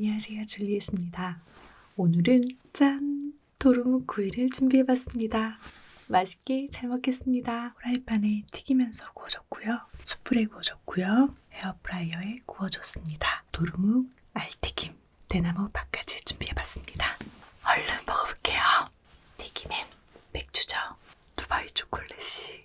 안녕하세요 줄리엣입니다. 오늘은 짠! 도루묵 구이를 준비해봤습니다. 맛있게 잘 먹겠습니다. 프라이팬에 튀기면서 구워줬고요. 숯불에 구워줬고요. 에어프라이어에 구워줬습니다. 도루묵 알튀김 대나무 밥까지 준비해봤습니다. 얼른 먹어볼게요. 튀김엔 맥주죠. 두바이 초콜릿이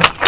cool.